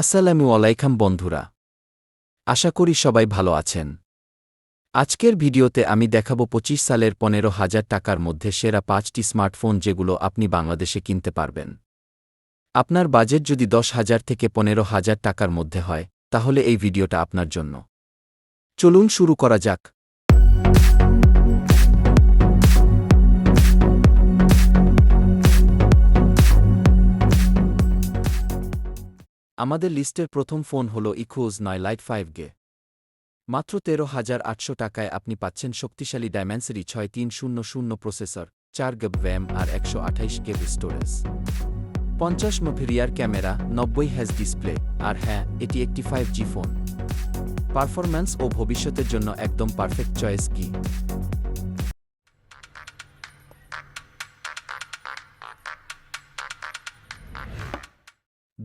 আসসালামু আলাইকুম বন্ধুরা। আশা করি সবাই ভালো আছেন। আজকের ভিডিওতে আমি দেখাবো পঁচিশ সালের পনেরো হাজার টাকার মধ্যে সেরা পাঁচটি স্মার্টফোন যেগুলো আপনি বাংলাদেশে কিনতে পারবেন। আপনার বাজেট যদি দশ হাজার থেকে পনেরো হাজার টাকার মধ্যে হয়, তাহলে এই ভিডিওটা আপনার জন্য। চলুন শুরু করা যাক। আমাদের লিস্টের প্রথম ফোন হল ইকোজ নয় লাইট ফাইভ গে। মাত্র তেরো হাজার আটশো টাকায় আপনি পাচ্ছেন শক্তিশালী ডায়মেন্সারি ছয় তিন শূন্য শূন্য প্রসেসর, চার গেব ভ্যাম আর একশো আঠাইশ গেব স্টোরেজ। পঞ্চাশ মফি রিয়ার ক্যামেরা, নব্বই হ্যাজ ডিসপ্লে আর হ্যাঁ এটি একটি ফাইভ জি ফোন। পারফরম্যান্স ও ভবিষ্যতের জন্য একদম পারফেক্ট চয়েস কি?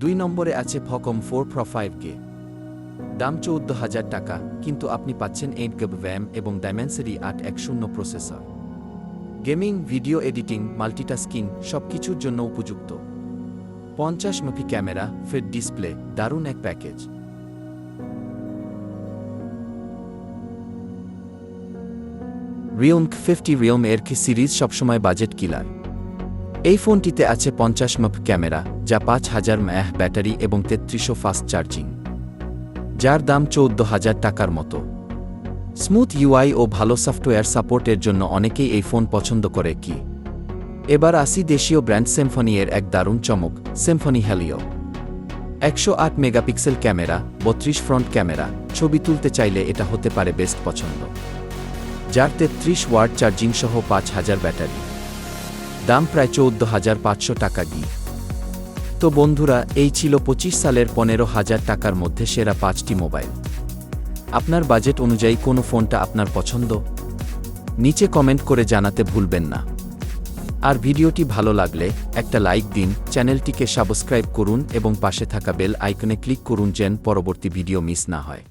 দুই নম্বরে আছে Poco M four pro five কে। দাম চৌদ্দ হাজার টাকা, কিন্তু আপনি পাচ্ছেন এইট গেব ভ্যাম এবং ডাইমেন্সারি আট এক শূন্য processor. Gaming, video editing, multitasking সব কিছুর জন্য উপযুক্ত। পঞ্চাশ মেপি ক্যামেরা, ফিট ডিসপ্লে, দারুণ এক প্যাকেজ। রিয়ম ফিফটি রিয়ম এর কি সিরিজ সবসময় বাজেট কিলার? এই ফোনটিতে আছে পঞ্চাশ মপ ক্যামেরা, যা পাঁচ হাজার ম্যাহ ব্যাটারি এবং তেত্রিশশো ফাস্ট চার্জিং, যার দাম চৌদ্দ হাজার টাকার মতো। স্মুথ ইউআই ও ভালো সফটওয়্যার সাপোর্টের জন্য অনেকেই এই ফোন পছন্দ করে কি? এবার আসি দেশীয় ব্র্যান্ড সেমফনি এর এক দারুণ চমক সেমফনি হ্যালিও একশো আট মেগাপিক্সেল ক্যামেরা, বত্রিশ ফ্রন্ট ক্যামেরা, ছবি তুলতে চাইলে এটা হতে পারে বেস্ট পছন্দ। যার তেত্রিশ ওয়ার্ড চার্জিং সহ পাঁচ হাজার ব্যাটারি। দাম প্রায় চৌদ্দ হাজার পাঁচশো টাকা গি তো বন্ধুরা, এই ছিল পঁচিশ সালের পনেরো হাজার টাকার মধ্যে সেরা পাঁচটি মোবাইল। আপনার বাজেট অনুযায়ী কোন ফোনটা আপনার পছন্দ? নিচে কমেন্ট করে জানাতে ভুলবেন না। আর ভিডিওটি ভালো লাগলে একটা লাইক দিন, চ্যানেলটিকে সাবস্ক্রাইব করুন এবং পাশে থাকা বেল আইকনে ক্লিক করুন যেন পরবর্তী ভিডিও মিস না হয়।